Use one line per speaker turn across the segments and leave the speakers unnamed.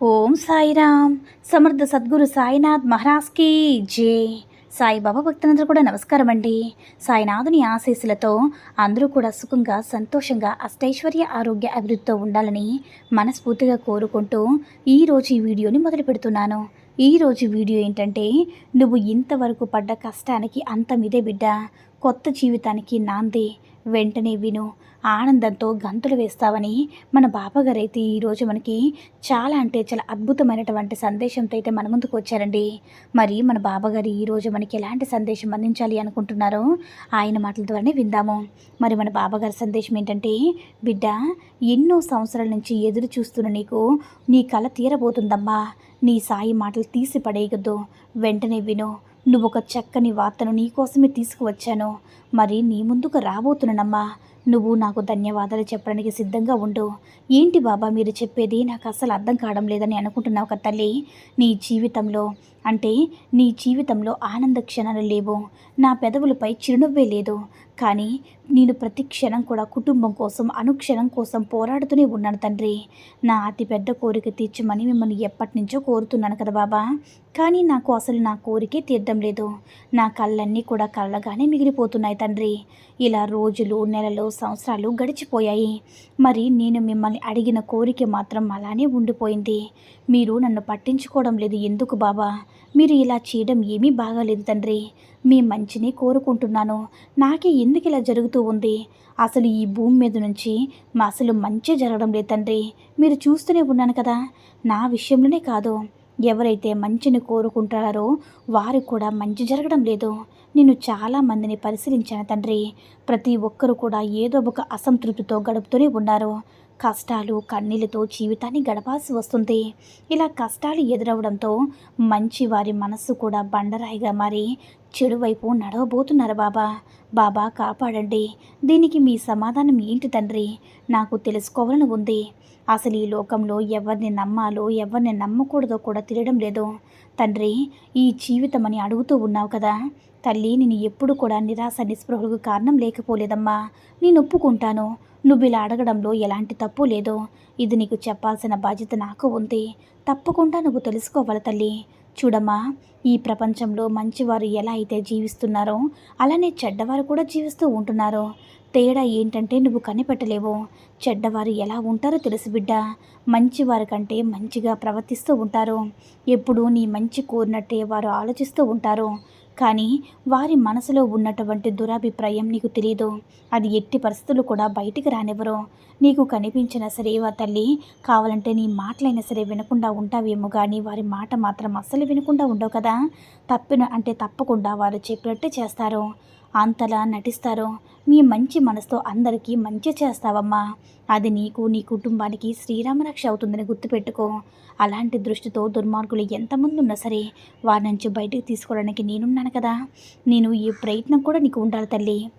Om Sairam. Samartha Sadguru Sainath మహారాజ్కి జే. సాయిబాబా భక్తులందరూ కూడా నమస్కారం అండి. సాయినాథుని ఆశీస్సులతో అందరూ కూడా సుఖంగా సంతోషంగా అష్టైశ్వర్య ఆరోగ్య అభివృద్ధితో ఉండాలని మనస్ఫూర్తిగా కోరుకుంటూ ఈరోజు ఈ వీడియోని మొదలు పెడుతున్నాను. ఈరోజు వీడియో ఏంటంటే నువ్వు ఇంతవరకు పడ్డ కష్టానికి అంతమిదే బిడ్డ కొత్త జీవితానికి నాంది వెంటనే విను. ఆనందంతో గంతులు వేస్తావని మన బాబాగారు అయితే ఈరోజు మనకి చాలా అంటే చాలా అద్భుతమైనటువంటి సందేశంతో అయితే మన ముందుకు వచ్చారండి. మరి మన బాబాగారు ఈరోజు మనకి ఎలాంటి సందేశం అందించాలి అనుకుంటున్నారో ఆయన మాటల ద్వారానే విందాము. మరి మన బాబాగారి సందేశం ఏంటంటే బిడ్డ ఎన్నో సంవత్సరాల నుంచి ఎదురు చూస్తున్న నీకు నీ కళ తీరబోతుందమ్మా. నీ సాయి మాటలు తీసి పడేయగద్దు వెంటనే విను. నువ్వు ఒక చక్కని వార్తను నీకోసమే తీసుకువచ్చాను. మరి నీ ముందుకు రాబోతున్నానమ్మా. నువ్వు నాకు ధన్యవాదాలు చెప్పడానికి సిద్ధంగా ఉండు. ఏంటి బాబా మీరు చెప్పేది? నాకు అసలు అర్థం కావడం లేదని అనుకుంటున్నావు కదా తల్లి. నీ జీవితంలో అంటే నీ జీవితంలో ఆనంద క్షణాలు లేవు. నా పెదవులపై చిరునవ్వే లేదు. కానీ నేను ప్రతి క్షణం కూడా కుటుంబం కోసం అనుక్షణం కోసం పోరాడుతూనే ఉన్నాను తండ్రి. నా అతిపెద్ద కోరిక తీర్చమని మిమ్మల్ని ఎప్పటి నుంచో కోరుతున్నాను కదా బాబా. కానీ నాకు అసలు నా కోరికే తీర్థం లేదు. నా కళ్ళన్నీ కూడా కళ్ళగానే మిగిలిపోతున్నాయి తండ్రి. ఇలా రోజులు నెలలు సంవత్సరాలు గడిచిపోయాయి. మరి నేను మిమ్మల్ని అడిగిన కోరిక మాత్రం అలానే ఉండిపోయింది. మీరు నన్ను పట్టించుకోవడం లేదు ఎందుకు బాబా? మీరు ఇలా చేయడం ఏమీ బాగాలేదు తండ్రి. మీ మంచిని కోరుకుంటున్నాను. నాకే ఎందుకు ఇలా జరుగుతూ ఉంది. అసలు ఈ భూమి మీద నుంచి మా అసలు మంచి జరగడం లేదు తండ్రి. మీరు చూస్తూనే ఉన్నాను కదా. నా విషయంలోనే కాదు. ఎవరైతే మంచిని కోరుకుంటారో వారికి కూడా మంచి జరగడం లేదు. నేను చాలా మందిని పరిశీలించాను తండ్రి. ప్రతి ఒక్కరు కూడా ఏదో ఒక అసంతృప్తితో గడుపుతూనే ఉన్నారు. కష్టాలు కన్నీళ్ళతో జీవితాన్ని గడపాల్సి వస్తుంది ఇలా కష్టాలు ఎదురవడంతో మంచి వారి మనస్సు కూడా బండరాయిగా మారి చెడువైపు నడవబోతున్నారు బాబా. బాబా కాపాడండి. దీనికి మీ సమాధానం ఏంటి తండ్రి? నాకు తెలుసుకోవాలని ఉంది. అసలు ఈ లోకంలో ఎవరిని నమ్మాలో ఎవరిని నమ్మకూడదో కూడా తెలియడం లేదు. తండ్రి ఈ జీవితం అని అడుగుతూ ఉన్నావు కదా. తల్లి నేను ఎప్పుడు కూడా నిరాశ నిస్పృహలకు కారణం లేకపోలేదమ్మా. నేను ఒప్పుకుంటాను. నువ్వు ఇలా అడగడంలో ఎలాంటి తప్పు లేదో ఇది నీకు చెప్పాల్సిన బాధ్యత నాకు ఉంది. తప్పకుండా నువ్వు తెలుసుకోవాలి తల్లి. చూడమ్మా ఈ ప్రపంచంలో మంచివారు ఎలా అయితే జీవిస్తున్నారో అలానే చెడ్డవారు కూడా జీవిస్తూ ఉంటున్నారు. తేడా ఏంటంటే నువ్వు కనిపెట్టలేవు. చెడ్డవారు ఎలా ఉంటారో తెలుసు బిడ్డ. మంచివారి కంటే మంచిగా ప్రవర్తిస్తూ ఉంటారు. ఎప్పుడూ నీ మంచి కోరినట్టే వారు ఆలోచిస్తూ ఉంటారు. కానీ వారి మనసులో ఉన్నటువంటి దురాభిప్రాయం నీకు తెలియదు అది ఎట్టి పరిస్థితులు కూడా బయటికి రానివ్వరు. నీకు కనిపించిన సరే వా తల్లి కావాలంటే నీ మాటలైనా సరే వినకుండా ఉంటావేమో కానీ వారి మాట మాత్రం అస్సలు వినకుండా ఉండవు కదా. తప్పిన అంటే తప్పకుండా వారు చెప్పినట్టు చేస్తారు. అంతలా నటిస్తారు? మీ మంచి మనసుతో అందరికీ మంచి చేస్తావమ్మా. అది నీకు నీ కుటుంబానికి శ్రీరామరక్ష అవుతుందని గుర్తుపెట్టుకో. అలాంటి దృష్టితో దుర్మార్గులు ఎంతమంది ఉన్నా సరే వారి నుంచి బయటకు తీసుకోవడానికి నేనున్నాను కదా. నేను ఈ ప్రయత్నం కూడా నీకు ఉండాలి తల్లి.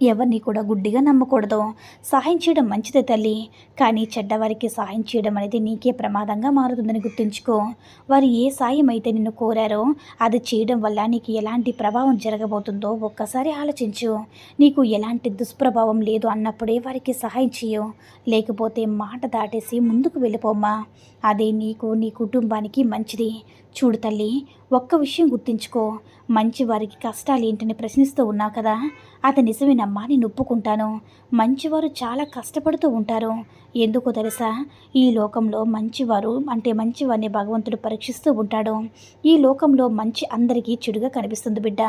ఎవరిని కూడా గుడ్డిగా నమ్మకూడదు. సహాయం చేయడం మంచిదే తల్లి. కానీ చెడ్డవారికి సహాయం చేయడం అనేది నీకే ప్రమాదంగా మారుతుందని గుర్తుంచుకో. వారు ఏ సాయం అయితే నిన్ను కోరారో అది చేయడం వల్ల నీకు ఎలాంటి ప్రభావం జరగబోతుందో ఒక్కసారి ఆలోచించు. నీకు ఎలాంటి దుష్ప్రభావం లేదు అన్నప్పుడే వారికి సహాయం చేయు. లేకపోతే మాట దాటేసి ముందుకు వెళ్ళిపోమ్మా అదే నీకు నీ కుటుంబానికి మంచిది. చూడు తల్లి ఒక్క విషయం గుర్తుంచుకో. మంచి వారికి కష్టాలు ఏంటని ప్రశ్నిస్తూ ఉన్నావు కదా. అది నిజమేనమ్మా నేను ఒప్పుకుంటాను. మంచివారు చాలా కష్టపడుతూ ఉంటారు. ఎందుకో తెలుసా? ఈ లోకంలో మంచివారు అంటే మంచివారిని భగవంతుడు పరీక్షిస్తూ ఉంటాడు. ఈ లోకంలో మంచి అందరికీ చెడుగా కనిపిస్తుంది బిడ్డ.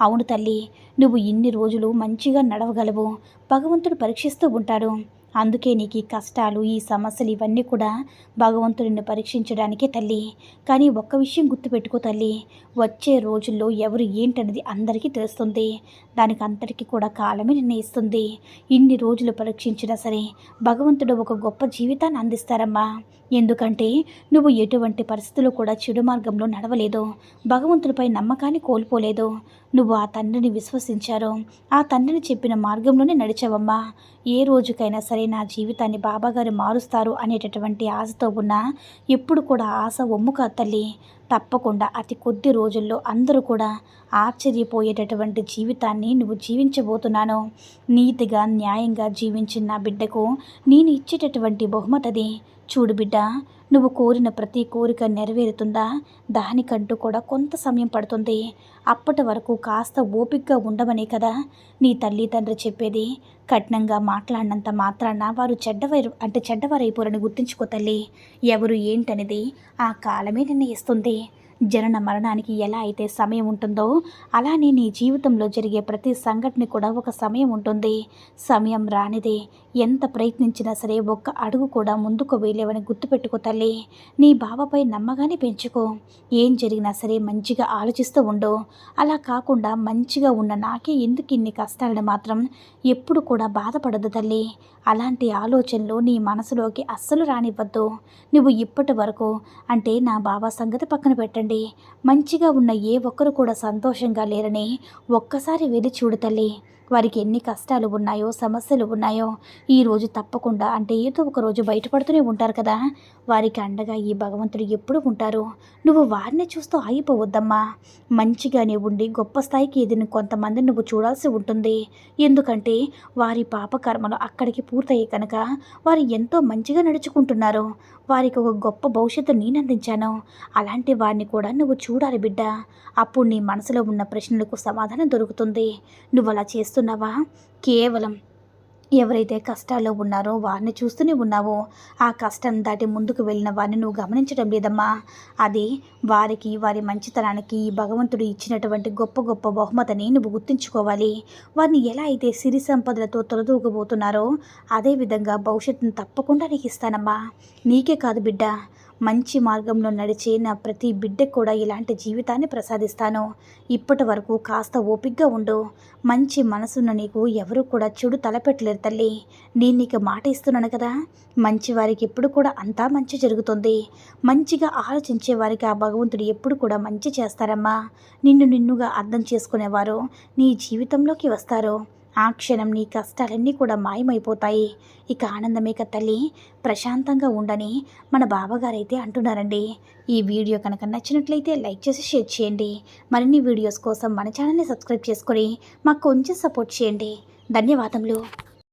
అవును తల్లి నువ్వు ఇన్ని రోజులు మంచిగా నడవగలవు. భగవంతుడు పరీక్షిస్తూ ఉంటాడు. అందుకే నీకు ఈ కష్టాలు ఈ సమస్యలు ఇవన్నీ కూడా భగవంతుడిని పరీక్షించడానికే తల్లి. కానీ ఒక్క విషయం గుర్తుపెట్టుకో తల్లి. వచ్చే రోజుల్లో ఎవరు ఏంటనేది అందరికీ తెలుస్తుంది. దానికి అంతటికీ కూడా కాలమే నిర్ణయిస్తుంది. ఇన్ని రోజులు పరీక్షించినా సరే భగవంతుడు ఒక గొప్ప జీవితాన్ని అందిస్తారమ్మా. ఎందుకంటే నువ్వు ఎటువంటి పరిస్థితుల్లో కూడా చెడు మార్గంలో నడవలేదు. భగవంతుడిపై నమ్మకాన్ని కోల్పోలేదు. నువ్వు ఆ తండ్రిని విశ్వసించారు. ఆ తండ్రిని చెప్పిన మార్గంలోనే నడిచావమ్మా. ఏ రోజుకైనా సరే నా జీవితాన్ని బాబాగారు మారుస్తారు అనేటటువంటి ఆశతో ఉన్నా ఎప్పుడు కూడా ఆశ ఒమ్ముక తల్లి. తప్పకుండా అతి కొద్ది రోజుల్లో అందరూ కూడా ఆశ్చర్యపోయేటటువంటి జీవితాన్ని నువ్వు జీవించబోతున్నాను. నీతిగా న్యాయంగా జీవించిన నా బిడ్డకు నేను ఇచ్చేటటువంటి బహుమతది. చూడు బిడ్డ నువ్వు కోరిన ప్రతి కోరిక నెరవేరుతుందా? దానికంటూ కూడా కొంత సమయం పడుతుంది. అప్పటి వరకు కాస్త ఓపికగా ఉండవనే కదా? నీ తల్లి తండ్రి చెప్పేది. కఠినంగా మాట్లాడినంత మాత్రాన వారు చెడ్డవారు అంటే చెడ్డవారైపోరని గుర్తుంచుకో తల్లి. ఎవరు ఏంటనేది ఆ కాలమే నిర్ణయిస్తుంది. జనన మరణానికి ఎలా అయితే సమయం ఉంటుందో అలానే నీ జీవితంలో జరిగే ప్రతి సంఘటన కూడా ఒక సమయం ఉంటుంది. సమయం రానిదే ఎంత ప్రయత్నించినా సరే ఒక్క అడుగు కూడా ముందుకు వేయలేవని గుర్తుపెట్టుకో తల్లి. నీ బావపై నమ్మగానే పెంచుకో. ఏం జరిగినా సరే మంచిగా ఆలోచిస్తూ ఉండు. అలా కాకుండా మంచిగా ఉన్న నాకే ఎందుకు ఇన్ని కష్టాలను మాత్రం ఎప్పుడు కూడా బాధపడదు తల్లి. అలాంటి ఆలోచనలు నీ మనసులోకి అస్సలు రానివ్వద్దు. నువ్వు ఇప్పటి వరకు అంటే నా బావ సంగతి పక్కన పెట్టండి. మంచిగా ఉన్న ఏ ఒక్కరు కూడా సంతోషంగా లేరని ఒక్కసారి వెళ్ళి చూడు తల్లి. వారికి ఎన్ని కష్టాలు ఉన్నాయో సమస్యలు ఉన్నాయో ఈరోజు తప్పకుండా అంటే ఏదో ఒక రోజు బయటపడుతూనే ఉంటారు కదా. వారికి అండగా ఈ భగవంతుడు ఎప్పుడు ఉంటారు? నువ్వు వారిని చూస్తూ ఆగిపోవద్దమ్మా. మంచిగానే ఉండి గొప్ప స్థాయికి ఎదిరిన కొంతమందిని నువ్వు చూడాల్సి ఉంటుంది. ఎందుకంటే వారి పాపకర్మలు అక్కడికి పూర్తయ్యే కనుక వారు ఎంతో మంచిగా నడుచుకుంటున్నారు. వారికి ఒక గొప్ప భవిష్యత్తు నేను అందించాను అలాంటి వారిని కూడా నువ్వు చూడాలి బిడ్డ. అప్పుడు నీ మనసులో ఉన్న ప్రశ్నలకు సమాధానం దొరుకుతుంది. నువ్వు అలా చూస్తున్నావా? కేవలం ఎవరైతే కష్టాల్లో ఉన్నారో వారిని చూస్తూనే ఉన్నావో ఆ కష్టం దాటి ముందుకు వెళ్ళిన వారిని నువ్వు గమనించడం లేదమ్మా. అది వారికి వారి మంచితనానికి భగవంతుడు ఇచ్చినటువంటి గొప్ప గొప్ప బహుమతిని నువ్వు గుర్తుంచుకోవాలి. వారిని ఎలా అయితే సిరి సంపదలతో తొలదూకబోతున్నారో అదేవిధంగా భవిష్యత్తును తప్పకుండా నీకు ఇస్తానమ్మా. నీకే కాదు బిడ్డ మంచి మార్గంలో నడిచే నా ప్రతి బిడ్డకు కూడా ఇలాంటి జీవితాన్ని ప్రసాదిస్తాను. ఇప్పటి వరకు కాస్త ఓపిగ్గా ఉండు. మంచి మనసున్న నీకు ఎవరు కూడా చెడు తలపెట్టలేరు తల్లి. నేను నీకు మాట ఇస్తున్నాను కదా. మంచి వారికి ఎప్పుడు కూడా అంతా మంచి జరుగుతుంది. మంచిగా ఆలోచించే వారికి ఆ భగవంతుడు ఎప్పుడు కూడా మంచి చేస్తారమ్మా. నిన్ను నిన్నుగా అర్థం చేసుకునేవారు. నీ జీవితంలోకి వస్తారు. ఆ క్షణం నీ కష్టాలన్నీ కూడా మాయమైపోతాయి. ఇక ఆనందమే తల్లి ప్రశాంతంగా ఉండని మన బావగారైతే అంటున్నారండి. ఈ వీడియో కనుక నచ్చినట్లయితే లైక్ చేసి షేర్ చేయండి. మరిన్ని వీడియోస్ కోసం మన ఛానల్ని సబ్స్క్రైబ్ చేసుకొని మాకు కొంచెం సపోర్ట్ చేయండి. ధన్యవాదములు.